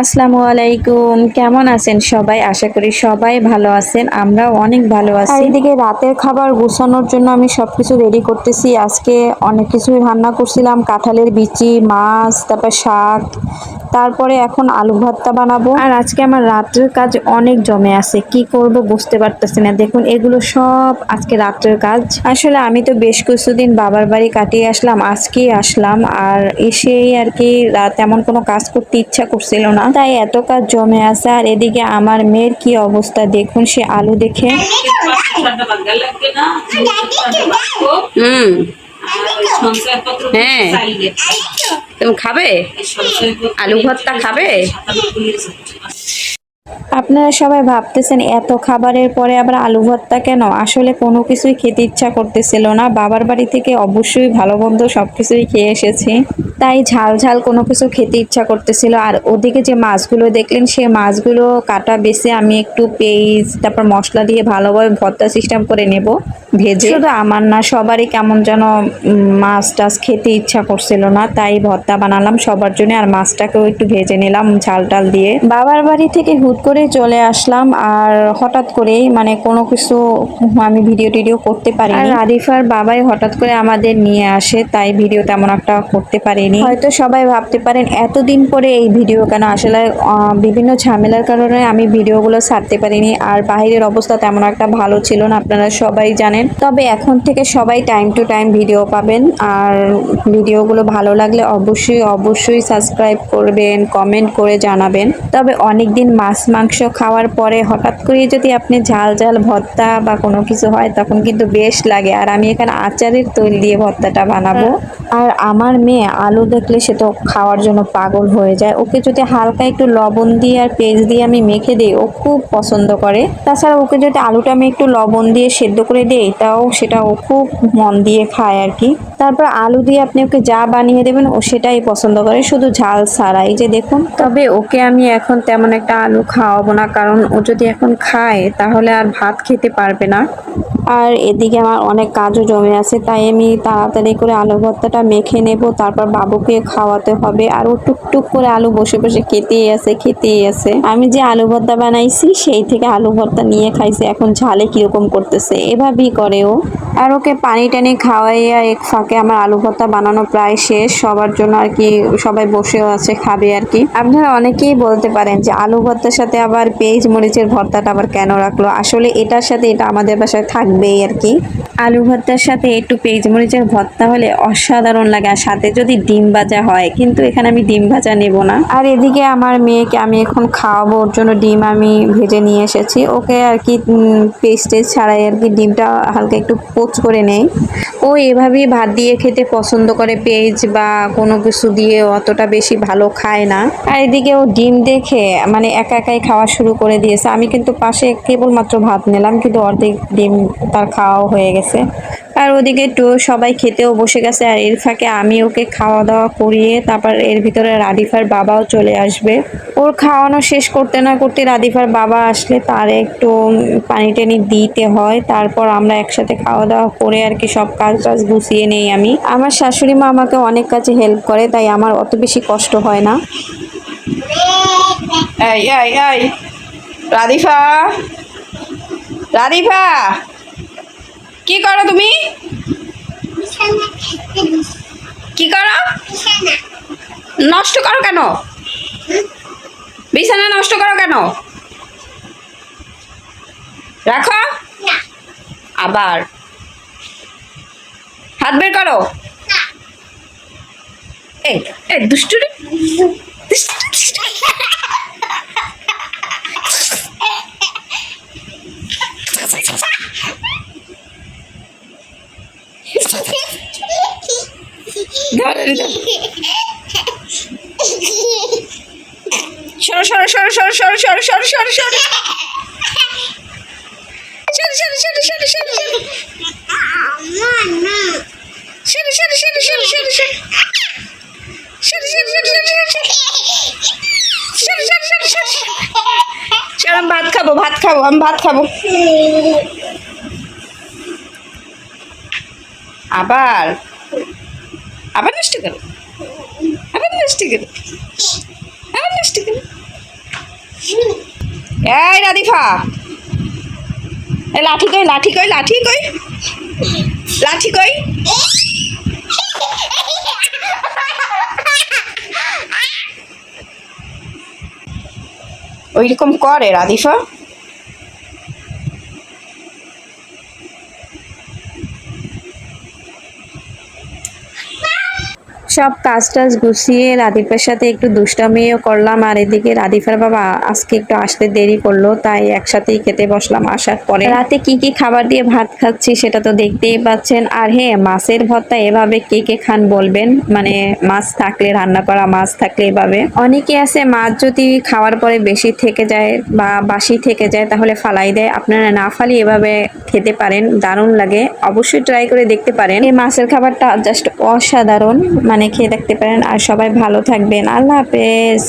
আসসালামু আলাইকুম। কেমন আছেন সবাই? আশা করি সবাই ভালো আছেন। আমরাও অনেক ভালো আছি। এদিকে রাতের খাবার গুছানোর জন্য আমি সবকিছু রেডি করতেছি। আজকে অনেক কিছুই রান্না করছিলাম। কাঁঠালের বিচি মাছ তারপর শাক তারপরে এখন আলু ভর্তা বানাবো। আর আজকে আমার রাত্রের কাজ অনেক জমে আছে। কি করব বুঝতে পারতেছি না। দেখুন এগুলো সব আজকে রাত্রের কাজ। আসলে আমি তো বেশ কিছুদিন বাবার বাড়ি কাটিয়ে আসলাম আজকেই আসলাম। আর এসেই আর কি রাত তেমন কোনো কাজ করতে ইচ্ছা করছিল না। তাই এত কাজ জমে আছে আর এদিকে আমার মেয়ের কি অবস্থা দেখুন সে আলু দেখে। হুম। হ্যাঁ। তুমি খাবে? আলু ভর্তা খাবে? আপনারা সবাই ভাবতেছেন, এত খাবারের পরে আবার আলু ভর্তা কেন? আসলে কোনো কিছুই খেতে ইচ্ছা করতেছিল না। বাবার বাড়ি থেকে অবশ্যই ভালো মন্দ সব কিছুই খেয়ে এসেছি। তাই ঝাল ঝাল কোনো কিছু খেতে ইচ্ছা করতেছিল। আর ওদিকে যে মাছগুলো দেখলেন সেই মাছগুলো কাটা বেছে আমি একটু পেঁয়াজ তারপর মশলা দিয়ে ভালোভাবে ভর্তা সিস্টেম করে নেব। ভেজে। শুধু আমার না, সবারই কেমন যেন মাছ টাছ খেতে ইচ্ছা করছিল না। তাই ভর্তা বানালাম সবার জন্য। আর মাছটাকেও একটু ভেজে নিলাম ঝাল টাল দিয়ে। বাবার বাড়ি থেকে হুট করে চলে আসলাম আর হঠাৎ করেই মানে কোনো কিছু আমি ভিডিও টিডিও করতে পারি আর আরিফার বাবাই হঠাৎ করে আমাদের নিয়ে আসে তাই ভিডিও তেমন একটা করতে পারিনি। হয়তো সবাই ভাবতে পারেন এতদিন পরে এই ভিডিও কেন? আসলে বিভিন্ন ঝামেলার কারণে আমি ভিডিওগুলো ছাড়তে পারিনি আর বাইরের অবস্থা তেমন একটা ভালো ছিল না আপনারা সবাই জানেন। তবে এখন থেকে সবাই টাইম টু টাইম ভিডিও পাবেন আর ভিডিওগুলো ভালো লাগলে অবশ্যই অবশ্যই সাবস্ক্রাইব করবেন কমেন্ট করে জানাবেন। তবে অনেক দিন মাছ মাংস খাওয়ার পরে হঠাৎ করে যদি আপনি ঝাল ঝাল ভর্তা বা কোনো কিছু হয়, তখন কিন্তু বেশ লাগে। আর আমি এখানে আচারের তৈল দিয়ে ভর্তাটা বানাবো। আর আমার মেয়ে আলু দেখলে সে তো খাওয়ার জন্য পাগল হয়ে যায়। ওকে যদি হালকা একটু লবণ দিয়ে আর পেঁয়াজ দিয়ে আমি মেখে দিই, ও খুব পছন্দ করে। তাছাড়া ওকে যদি আলুটা আমি একটু লবণ দিয়ে সেদ্ধ করে দিই, তাও সেটা ও খুব মন দিয়ে খায় আর কি। তারপর আলু দিয়ে আপনি ওকে যা বানিয়ে দেবেন ও সেটাই পছন্দ করে শুধু ঝাল ছাড়া এই যে দেখুন। তবে ওকে আমি এখন তেমন একটা আলু খাওয়াবো না কারণ ও যদি এখন খায় তাহলে আর ভাত খেতে পারবে না। আর এদিকে আমার অনেক কাজও জমে আছে তাই আমি তাড়াতাড়ি করে আলু ভর্তাটা মেখে নেব তারপর বাবুকে খাওয়াতে হবে। আর ও টুকটুক করে আলু বসে বসে খেতেই আছে খেতেই আছে। আমি যে আলু ভর্তা বানাইছি সেই থেকে আলু ভর্তা নিয়ে খাইছে এখন ঝালে কীরকম করতেছে এভাবেই করে ও। আর ওকে পানি টানি খাওয়াইয়া এক ফাঁকে আমার আলু ভর্তা বানানো প্রায় শেষ। সবার জন্য আর কি সবাই বসেও আছে, খাবে আর কি। আপনারা অনেকেই বলতে পারেন যে আলু ভর্তার সাথে আবার পেঁয়াজ মরিচের ভর্তাটা আবার কেন রাখল? আসলে এটার সাথে এটা আমাদের বাসায় থাকবেই আর কি। আলু ভর্তার সাথে একটু পেঁয়াজ মরিচের ভর্তা হলে অসাধারণ লাগে। আর সাথে যদি ডিম ভাজা হয়, কিন্তু এখানে আমি ডিম ভাজা নেব না। আর এদিকে আমার মেয়েকে আমি এখন খাওয়াবো, ওর জন্য ডিম আমি ভেজে নিয়ে এসেছি। ওকে আর কি পেস্টেজ ছাড়াই আর কি ডিমটা হালকা একটু পোচ করে নেই। ও এভাবেই ভাত দিয়ে খেতে পছন্দ করে, পেঁয়াজ বা কোনো কিছু দিয়ে অতটা বেশি ভালো খায় না। আর এদিকে ও ডিম দেখে মানে একা একাই খাওয়া শুরু করে দিয়েছে। আমি কিন্তু পাশে কেবলমাত্র ভাত নিলাম, কিন্তু অর্ধেক ডিম তার খাওয়াও হয়ে গেছে। আর ওদিকে একটু সবাই খেতেও বসে গেছে। আর এর ফাঁকে আমি ওকে খাওয়া দাওয়া করিয়ে তারপর এর ভিতরে রাদিফার বাবাও চলে আসবে। ওর খাওয়ানো শেষ করতে না করতে রাদিফার বাবা আসলে তার একটু পানি টানি দিতে হয়। তারপর আমরা একসাথে খাওয়া দাওয়া করে আর কি সব কাজ টাজ গুছিয়ে নেই আমি। আমার শাশুড়ি মা আমাকে অনেক কাজে হেল্প করে, তাই আমার অত বেশি কষ্ট হয় না। এই এই রাধিফা রাধিফা কি করো তুমি? কি করো? নষ্ট করো কেন? বিছানা নষ্ট করো কেন? রাখো। আবার। হাত বের করো। এই দুষ্টুরি। সরো সরো ভাত খাব ভাত খাব আমি ভাত খাব আবার আবার নষ্ট করো আবার নষ্ট করো আবার নষ্ট করো এই রাদিফা এ লাঠি কই লাঠি কই লাঠি কই? লাঠি কই? ওইরকম করে রাদিফা সব কাজ টাজ গুছিয়ে রাদীপের সাথে একটু দুষ্টামিও করলাম, আর এদিকে রাদীফার বাবা আজকে একটু আসতে দেরি করল, তাই একসাথেই খেতে বসলাম আসার পরে। রাতে কি কি খাবার দিয়ে ভাত খাচ্ছি সেটা তো দেখতেই পাচ্ছেন। আর হ্যাঁ মাছের ভর্তা এভাবে কে কে খান বলবেন? মানে মাছ থাকলে, রান্না করা মাছ থাকলে এভাবে। অনেকে আছে মাছ যদি খাওয়ার পরে বেশি থেকে যায় বা বাসি থেকে যায়, তাহলে ফালাই দেয়। আপনারা না ফালি এভাবে খেতে পারেন, দারুণ লাগে। অবশ্যই ট্রাই করে দেখতে পারেন। এই মাছের খাবারটা জাস্ট অসাধারণ। মানে খেয়ে দেখতে পারেন। আর সবাই ভালো থাকবেন। আল্লাহ হাফেজ।